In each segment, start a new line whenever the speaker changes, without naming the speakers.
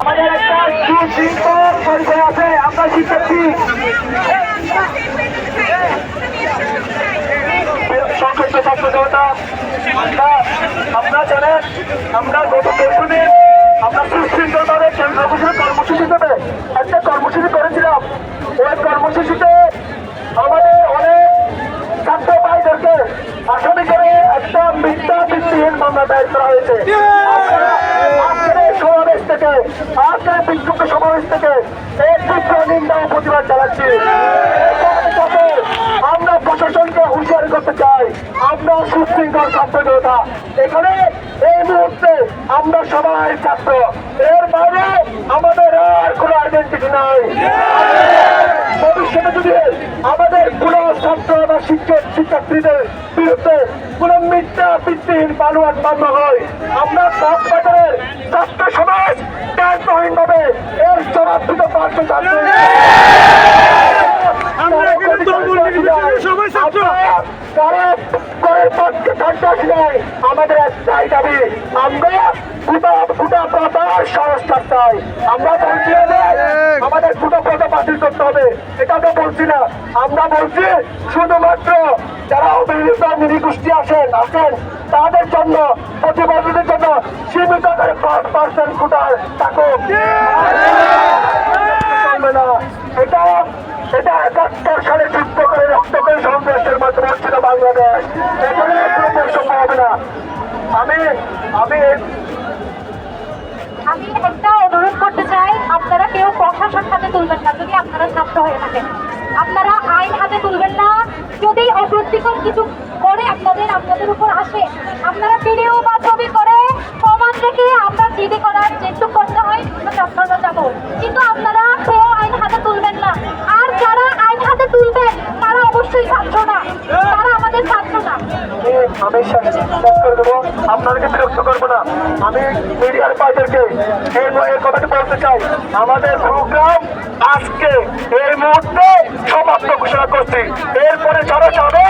আমাদের একটা পরিচয় আছে আমরা শিক্ষার্থী আমরা আমরা জানেন, আমরা গত আমরা সুশৃঙ্খলভাবে কেন্দ্র ঘোষণা করব। হয়েছে আমরা প্রশাসনকে হুঁশিয়ারি করতে চাই আমরা সুশৃঙ্খল ছাত্র জনতা এখানে এই মুহূর্তে আমরা সবাই ছাত্র এর বাইরে আমাদের আর কোনো আইডেন্টিটি নাই ভবিষ্যতে যদি আমাদের কোনো শিক্ষক শিক্ষার্থীদের বিরুদ্ধে কোন মিথ্যা ভিত্তিহীন মামলা হয়। আমরা কক্সবাজারের ছাত্র সমাজ দায়িত্বহীন ভাবে এর জবাব দিতে পারতে চাচ্ছি।
আমরা এখানে দলবল সবাই ছাত্র।
আমাদের একটাই দাবি আমরা গোটা গোটা প্রথার সংস্কার চাই। আমরা বলছি না, আমাদের গোটা প্রথা বাতিল করতে হবে, এটা তো বলছি না। আমরা বলছি, শুধুমাত্র যারা অভিযুক্ত নিরীগোষ্ঠী আসেন আসেন, তাদের জন্য, প্রতিবাদীদের জন্য সীমিত করে পাঁচ পার্সেন্ট কোটার থাকুক। এটা এটা একাত্তর সালে যুদ্ধ করে রক্ত করে সংঘর্ষের মাধ্যমে হচ্ছিল বাংলাদেশ। এখানে কোনো বৈষম্য হবে না। আমি আমি
আমি প্রশাসন হাতে তুলবেন না, যদি আপনারা ছাত্র হয়ে থাকেন। আপনারা আইন হাতে তুলবেন না, যদি অপ্রতিকর কিছু করে আপনাদের আপনাদের উপর আসে, আপনারা ভিডিও বা ছবি করে প্রমাণ রেখে আমরা জিডি করার যেটুকু করতে হয় আমরা যাব। কিন্তু আপনারা কেউ আইন হাতে তুলবেন না। আর যারা আইন হাতে তুলবেন, তারা অবশ্যই ছাত্র না। তারা আমাদের ছাত্র না।
আপনাদেরকে বিরক্ত না। আমি মিডিয়ার পাইদেরকে এই কথাটি বলতে চাই। আমাদের প্রোগ্রাম আজকে এই মুহূর্তে সমাপ্ত ঘোষণা করছি। এরপরে যারা যাবে,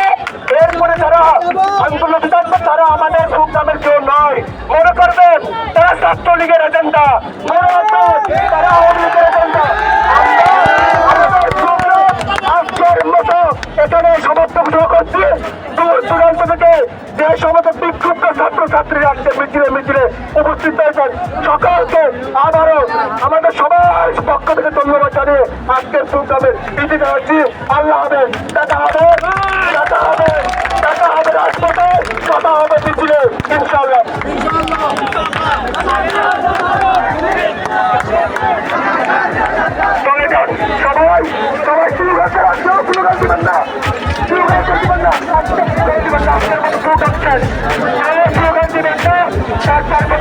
এরপরে যারা আন্দোলনে তারা আমাদের প্রোগ্রামের কেউ নয়। মনে করবেন, তারা ছাত্রলীগের এজেন্ডা মনে রাখবেন, তারা আওয়ামী লীগের এজেন্ডা এখানে ঘোষণা করছি। দূর দূরান্ত থেকে যে সমস্ত বিক্ষুব্ধ ছাত্র ছাত্রীরা আজকে মিছিলে উপস্থিত হয়েছেন সকলকে আবারও আমাদের সবার পক্ষ থেকে ধন্যবাদ জানিয়ে আজকের প্রোগ্রামের ইতি জানাচ্ছি আল্লাহ হবে দেখা হবে। দেখা হবে। দেখা হবে রাজপথে। কথা হবে মিছিলে। যান। সবাই সবাই শুরু স্লোগান দিবেন না আজকের শেষ। স্লোগান দিবেন। না Shot, shot, shot.